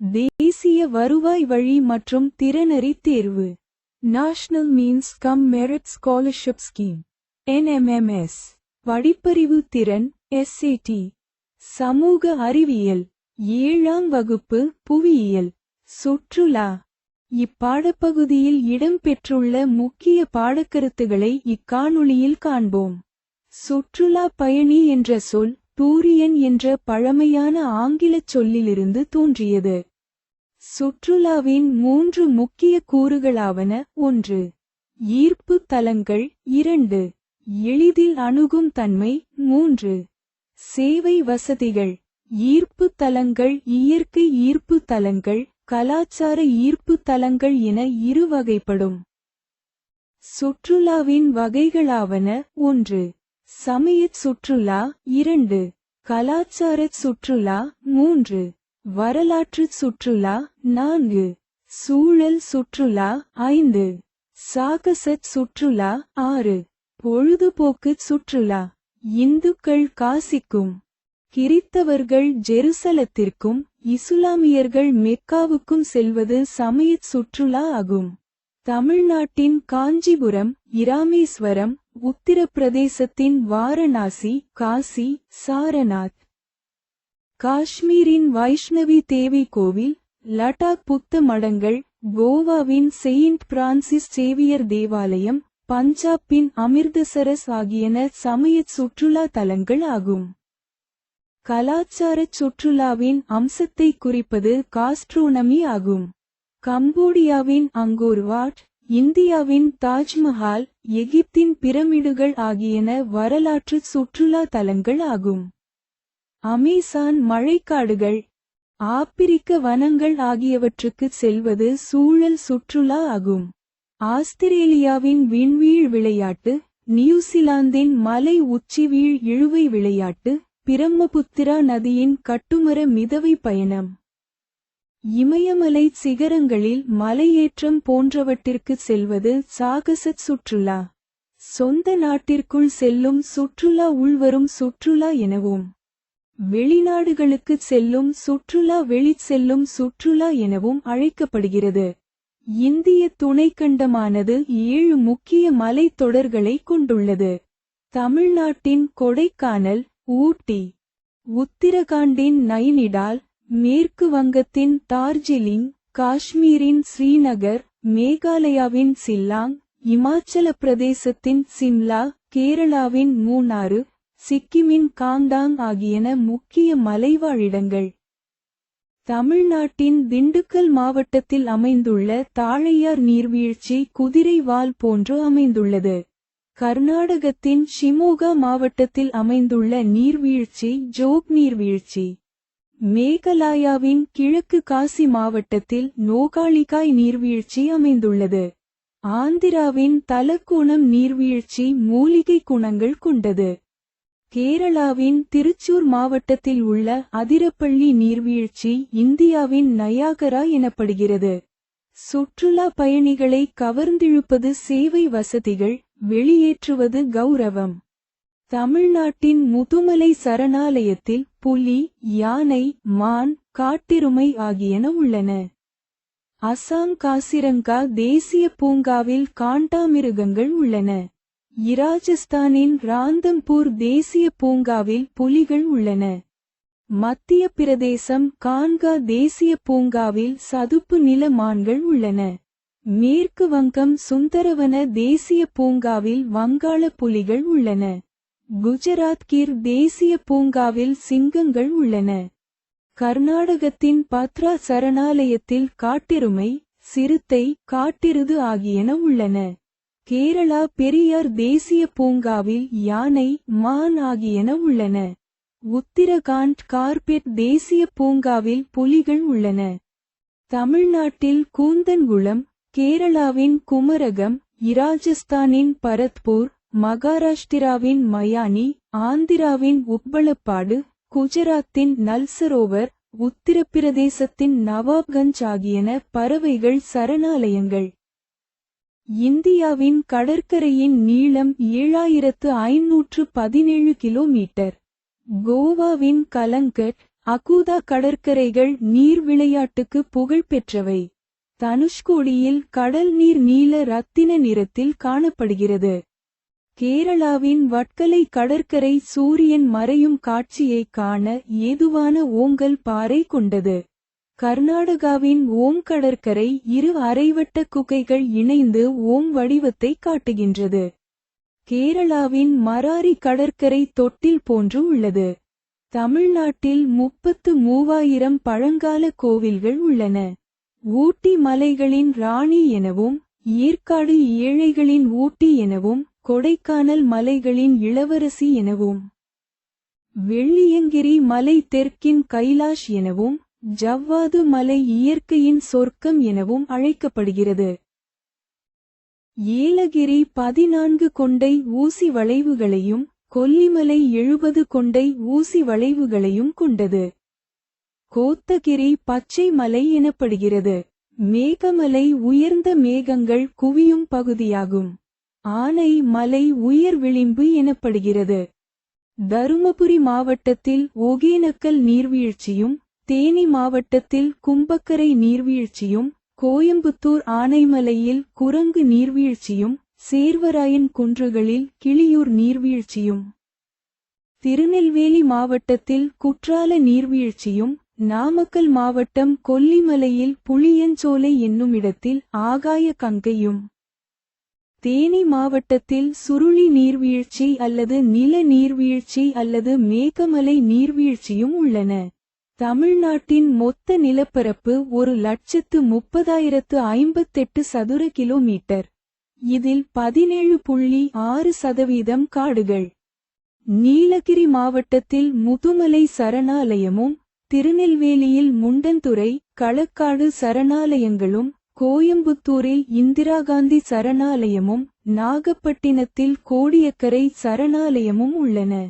தேசிய வருவாய் வழி மற்றும் திறனறி தேர்வு. National means cum merit scholarship scheme NMMS படிப்பறிவு திறன் SAT சமூக அறிவியல். ஏழாம் வகுப்பு புவியியல். சுற்றுலா. இப்பாடப்பகுதியில் இடம்பெற்றுள்ள முக்கிய பாடக்கருத்துகளை இக்காணொளியில் காண்போம். சுற்றுலா பயணி என்ற சொல் டூரியன் என்ற பழமையான ஆங்கிலச் சொல்லிலிருந்து தோன்றியது. சுற்றுலாவின் மூன்று முக்கிய கூறுகளாவன ஒன்று ஈர்ப்பு தலங்கள் இரண்டு எளிதில் அணுகும் தன்மை மூன்று சேவை வசதிகள் ஈர்ப்பு தலங்கள் இயற்கை ஈர்ப்பு தலங்கள் கலாச்சார ஈர்ப்பு தலங்கள் என இரு வகைப்படும். சுற்றுலாவின் வகைகளாவன ஒன்று சமயச் சுற்றுலா இரண்டு கலாச்சாரச் சுற்றுலா மூன்று வரலாற்றுச் சுற்றுலா நான்கு. சூழல் சுற்றுலா ஐந்து. சாகச சுற்றுலா ஆறு. பொழுதுபோக்குச் சுற்றுலா. இந்துக்கள் காசிக்கும். கிறித்தவர்கள் ஜெருசலத்திற்கும் இசுலாமியர்கள் மெக்காவுக்கும் செல்வது சமயச் சுற்றுலா ஆகும். தமிழ்நாட்டின் காஞ்சிபுரம் இராமேஸ்வரம் உத்திரப்பிரதேசத்தின் வாரணாசி காசி சாரநாத். காஷ்மீரின் வைஷ்ணவி தேவி கோவில் லடாக் புத்த மடங்கள் கோவாவின் செயின்ட் பிரான்சிஸ் சேவியர் தேவாலயம் பஞ்சாபின் அமிர்தசரஸ் ஆகியன சமயச் சுற்றுலா தலங்கள் ஆகும். கலாச்சாரச் சுற்றுலாவின் அம்சத்தை குறிப்பது காஸ்ட்ரோனமி ஆகும். கம்போடியாவின் அங்கோர்வாட் இந்தியாவின் தாஜ்மஹால் எகிப்தின் பிரமிடுகள் ஆகியன வரலாற்று சுற்றுலா தலங்கள் ஆகும். அமேசான் மழைக்காடுகள் ஆப்பிரிக்க வனங்கள் ஆகியவற்றுக்கு செல்வது சூழல் சுற்றுலா ஆகும். ஆஸ்திரேலியாவின் விண்வீழ் விளையாட்டு நியூசிலாந்தின் மலை உச்சிவீழ் இழுவை விளையாட்டு பிரம்மபுத்திரா நதியின் கட்டுமர மிதவை பயணம். இமயமலை சிகரங்களில் மலையேற்றம் போன்றவற்றிற்கு செல்வது சாகசச் சுற்றுலா. சொந்த நாட்டிற்குள் செல்லும் சுற்றுலா உள்வரும் சுற்றுலா எனவும். வெளிநாடுகளுக்கு செல்லும் சுற்றுலா வெளி செல்லும் சுற்றுலா எனவும் அழைக்கப்படுகிறது. இந்திய துணைக்கண்டமானது ஏழு முக்கிய மலைத்தொடர்களை கொண்டுள்ளது. தமிழ்நாட்டின் கொடைக்கானல் ஊட்டி உத்திரகாண்டின் நைனிடால் மேற்கு வங்கத்தின் டார்ஜிலிங் காஷ்மீரின் ஸ்ரீநகர் மேகாலயாவின் சில்லாங் இமாச்சல பிரதேசத்தின் சிம்லா கேரளாவின் மூணாறு சிக்கிமின் காந்தாங் ஆகியன முக்கிய மலைவாழிடங்கள். தமிழ்நாட்டின் திண்டுக்கல் மாவட்டத்தில் அமைந்துள்ள தாழையார் நீர்வீழ்ச்சி குதிரைவால் போன்று அமைந்துள்ளது. கர்நாடகத்தின் ஷிமோகா மாவட்டத்தில் அமைந்துள்ள நீர்வீழ்ச்சி ஜோக் நீர்வீழ்ச்சி. மேகலாயாவின் கிழக்கு காசி மாவட்டத்தில் நோகாலிகாய் நீர்வீழ்ச்சி அமைந்துள்ளது. ஆந்திராவின் தலக்கோணம் நீர்வீழ்ச்சி மூலிகை குணங்கள் கொண்டது. கேரளாவின் திருச்சூர் மாவட்டத்தில் உள்ள அதிரப்பள்ளி நீர்வீழ்ச்சி இந்தியாவின் நயாகரா எனப்படுகிறது. சுற்றுலா பயணிகளை கவர்ந்திழுப்பது சேவை வசதிகள் வெளியேற்றுவது கௌரவம். தமிழ்நாட்டின் முதுமலை சரணாலயத்தில் புலி யானை மான் காட்டெருமை ஆகியன உள்ளன. அசாம் காசிரங்கா தேசிய பூங்காவில் காண்டாமிருகங்கள் உள்ளன. இராஜஸ்தானின் ராந்தம்பூர் தேசிய பூங்காவில் புலிகள் உள்ளன. மத்திய பிரதேசம் கான்கா தேசிய பூங்காவில் சதுப்பு நில மான்கள் உள்ளன. மேற்கு வங்கம் சுந்தரவன தேசிய பூங்காவில் வங்காள புலிகள் உள்ளன. குஜராத் கீர் தேசிய பூங்காவில் சிங்கங்கள் உள்ளன. கர்நாடகத்தின் பத்ரா சரணாலயத்தில் காட்டெருமை சிறுத்தை காட்டெருது ஆகியன உள்ளன. கேரளா பெரியார் தேசிய பூங்காவில் யானை மான் ஆகியன உள்ளன. உத்திரகாண்ட் கார்பெட் தேசிய பூங்காவில் புலிகள் உள்ளன. தமிழ்நாட்டில் கூந்தன்குளம் கேரளாவின் குமரகம் இராஜஸ்தானின் பரத்பூர் மகாராஷ்டிராவின் மயானி ஆந்திராவின் உப்பளப்பாடு குஜராத்தின் நல்சரோவர் உத்திரப்பிரதேசத்தின் நவாப்கஞ்ச் ஆகியன பறவைகள் சரணாலயங்கள். இந்தியாவின் கடற்கரையின் நீளம் ஏழாயிரத்து ஐநூற்று பதினேழு கிலோமீட்டர். கோவாவின் கலங்கட் அகூதா கடற்கரைகள் நீர் விளையாட்டுக்கு புகழ்பெற்றவை தனுஷ்கோடியில் கடல் நீர் நீல ரத்தின நிறத்தில் காணப்படுகிறது. கேரளாவின் வட்கலை கடற்கரை சூரியன் மறையும் காட்சியைக் காண ஏதுவான ஓங்கல் பாறை கொண்டது. கர்நாடகாவின் ஓம் கடற்கரை இரு அரைவட்ட குகைகள் இணைந்து ஓம் வடிவத்தை காட்டுகின்றது. கேரளாவின் மராரி கடற்கரை தொட்டில் போன்று உள்ளது. தமிழ்நாட்டில் முப்பத்து மூவாயிரம் பழங்கால கோவில்கள் உள்ளன. ஊட்டி மலைகளின் ராணி எனவும் ஈர்க்காடு ஏழைகளின் ஊட்டி எனவும் கொடைக்கானல் மலைகளின் இளவரசி எனவும் வெள்ளியங்கிரி மலை தெற்கின் கைலாஷ் எனவும் ஜவ்வாது மலை இயற்கையின் சொர்க்கம் எனவும் அழைக்கப்படுகிறது. ஏலகிரி பதினான்கு கொண்டை ஊசி வளைவுகளையும் கொல்லிமலை எழுபது கொண்டை ஊசி வளைவுகளையும் கொண்டது. கோத்தகிரி பச்சை மலை எனப்படுகிறது. மேகமலை உயர்ந்த மேகங்கள் குவியும் பகுதியாகும். ஆனை மலை உயர் விளிம்பு எனப்படுகிறது. தருமபுரி மாவட்டத்தில் ஒகேனக்கல் நீர்வீழ்ச்சியும் தேனி மாவட்டத்தில் கும்பக்கரை நீர்வீழ்ச்சியும் கோயம்புத்தூர் ஆனைமலையில் குரங்கு நீர்வீழ்ச்சியும் சேர்வராயன் குன்றுகளில் கிளியூர் நீர்வீழ்ச்சியும். திருநெல்வேலி மாவட்டத்தில் குற்றால நீர்வீழ்ச்சியும் நாமக்கல் மாவட்டம் கொல்லிமலையில் புளியஞ்சோலை என்னுமிடத்தில் ஆகாய கங்கையும். தேனி மாவட்டத்தில் சுருளி நீர்வீழ்ச்சி அல்லது நில நீர்வீழ்ச்சி அல்லது மேகமலை நீர்வீழ்ச்சியும் உள்ளன. தமிழ்நாட்டின் மொத்த நிலப்பரப்பு ஒரு லட்சத்து முப்பதாயிரத்து ஐம்பத்தெட்டு சதுர கிலோமீட்டர். இதில் பதினேழு புள்ளி ஆறு சதவீதம் காடுகள். நீலகிரி மாவட்டத்தில் முதுமலை சரணாலயமும் திருநெல்வேலியில் முண்டந்துறை களக்காடு சரணாலயங்களும் கோயம்புத்தூரில் இந்திரா காந்தி சரணாலயமும் நாகப்பட்டினத்தில் கோடியக்கரை சரணாலயமும் உள்ளன.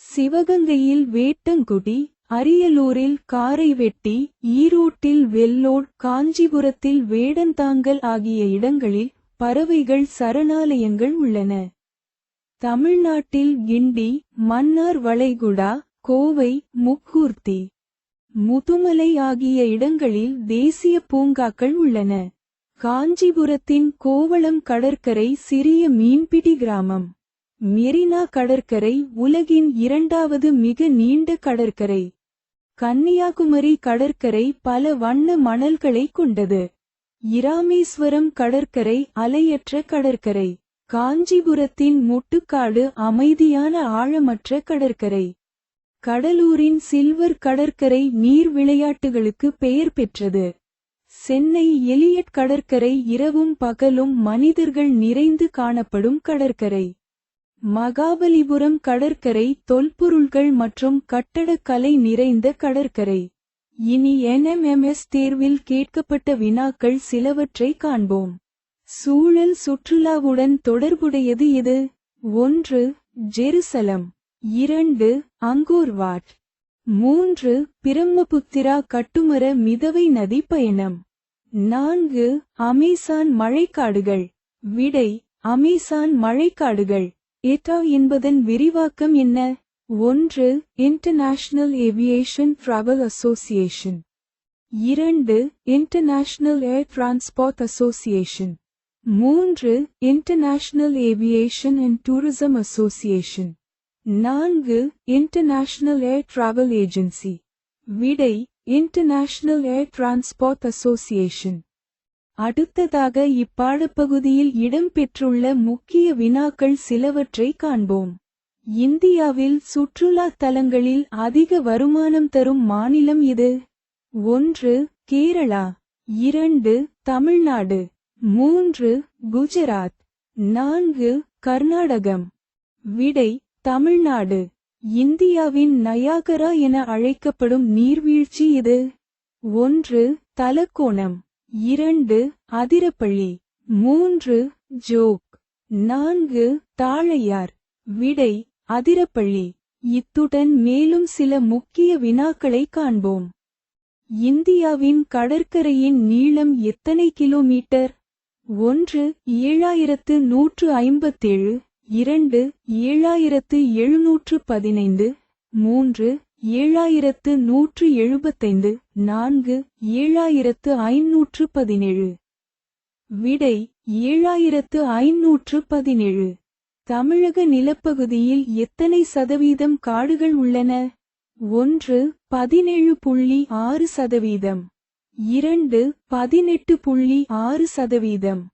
சிவகங்கையில் வேட்டங்குடி அரியலூரில் காரைவெட்டி ஈரோட்டில் வெள்ளோட் காஞ்சிபுரத்தில் வேடந்தாங்கல் ஆகிய இடங்களில் பறவைகள் சரணாலயங்கள் உள்ளன. தமிழ்நாட்டில் கிண்டி மன்னார் வளைகுடா கோவை முக்கூர்த்தி முதுமலை ஆகிய இடங்களில் தேசிய பூங்காக்கள் உள்ளன. காஞ்சிபுரத்தின் கோவளம் கடற்கரை சிறிய மீன்பிடி கிராமம். மெரினா கடற்கரை உலகின் இரண்டாவது மிக நீண்ட கடற்கரை. கன்னியாகுமரி கடற்கரை பல வண்ண மணல்களை கொண்டது. இராமேஸ்வரம் கடற்கரை அலையற்ற கடற்கரை. காஞ்சிபுரத்தின் முட்டுக்காடு அமைதியான ஆழமற்ற கடற்கரை. கடலூரின் சில்வர் கடற்கரை நீர் விளையாட்டுகளுக்கு பெயர் பெற்றது. சென்னை எலியட் கடற்கரை இரவும் பகலும் மனிதர்கள் நிறைந்து காணப்படும் கடற்கரை. மகாபலிபுரம் கடற்கரை தொல்பொருள்கள் மற்றும் கட்டடக்கலை நிறைந்த கடற்கரை. இனி என்எம்எம்எஸ் தேர்வில் கேட்கப்பட்ட வினாக்கள் சிலவற்றை காண்போம். சூழல் சுற்றுலாவுடன் தொடர்புடையது எது? ஒன்று ஜெருசலம். இரண்டு அங்கோர்வாட். மூன்று பிரம்மபுத்திரா கட்டுமர மிதவை நதி பயணம். நான்கு அமேசான் மழைக்காடுகள். விடை அமேசான் மழைக்காடுகள். ஏட்டா என்பதன் விரிவாக்கம் என்ன? ஒன்று இன்டர்நேஷனல் ஏவியேஷன் டிராவல் அசோசியேஷன் இரண்டு இன்டர்நேஷனல் ஏர் டிரான்ஸ்போர்ட் அசோசியேஷன் மூன்று international aviation and tourism association நான்கு இன்டர்நேஷனல் ஏர் டிராவல் ஏஜென்சி விடை இன்டர்நேஷனல் ஏர் டிரான்ஸ்போர்ட் அசோசியேஷன் அடுத்ததாக இப்பாடப்பகுதியில் இடம்பெற்றுள்ள முக்கிய வினாக்கள் சிலவற்றை காண்போம். இந்தியாவில் சுற்றுலா தலங்களில் அதிக வருமானம் தரும் மாநிலம் இது. ஒன்று கேரளா. இரண்டு தமிழ்நாடு. மூன்று குஜராத். நான்கு கர்நாடகம். விடை தமிழ்நாடு. இந்தியாவின் நயாகரா என அழைக்கப்படும் நீர்வீழ்ச்சி இது. ஒன்று தலக்கோணம் இரண்டு அதிரப்பள்ளி மூன்று ஜோக் நான்கு தாழையார் விடை அதிரப்பள்ளி. இத்துடன் மேலும் சில முக்கிய வினாக்களை காண்போம். இந்தியாவின் கடற்கரையின் நீளம் எத்தனை கிலோமீட்டர்? ஒன்று ஏழாயிரத்து நூற்று ஐம்பத்தேழு இரண்டு ஏழாயிரத்து எழுநூற்று பதினைந்து மூன்று ஏழாயிரத்து நூற்று எழுபத்தைந்து நான்கு ஏழாயிரத்து ஐநூற்று பதினேழு. விடை ஏழாயிரத்து ஐநூற்று பதினேழு. தமிழக நிலப்பகுதியில் எத்தனை சதவீதம் காடுகள் உள்ளன? ஒன்று பதினேழு புள்ளி ஆறு சதவீதம். இரண்டு பதினெட்டு புள்ளி ஆறு சதவீதம்.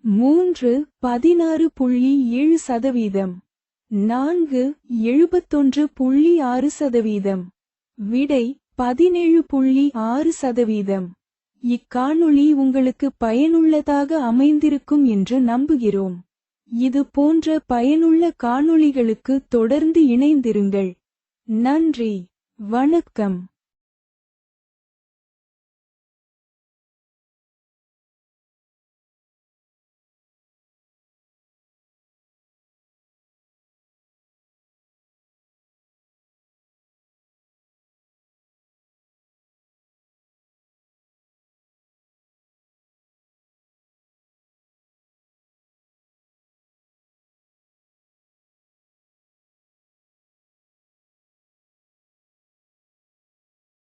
மூன்று பதினாறு புள்ளி ஏழு சதவீதம். நான்கு எழுபத்தொன்று புள்ளி ஆறு சதவீதம். விடை பதினேழு புள்ளி ஆறு சதவீதம். இக்காணொளி உங்களுக்கு பயனுள்ளதாக அமைந்திருக்கும் என்று நம்புகிறோம். இது போன்ற பயனுள்ள காணொளிகளுக்கு தொடர்ந்து இணைந்திருங்கள். நன்றி. வணக்கம்.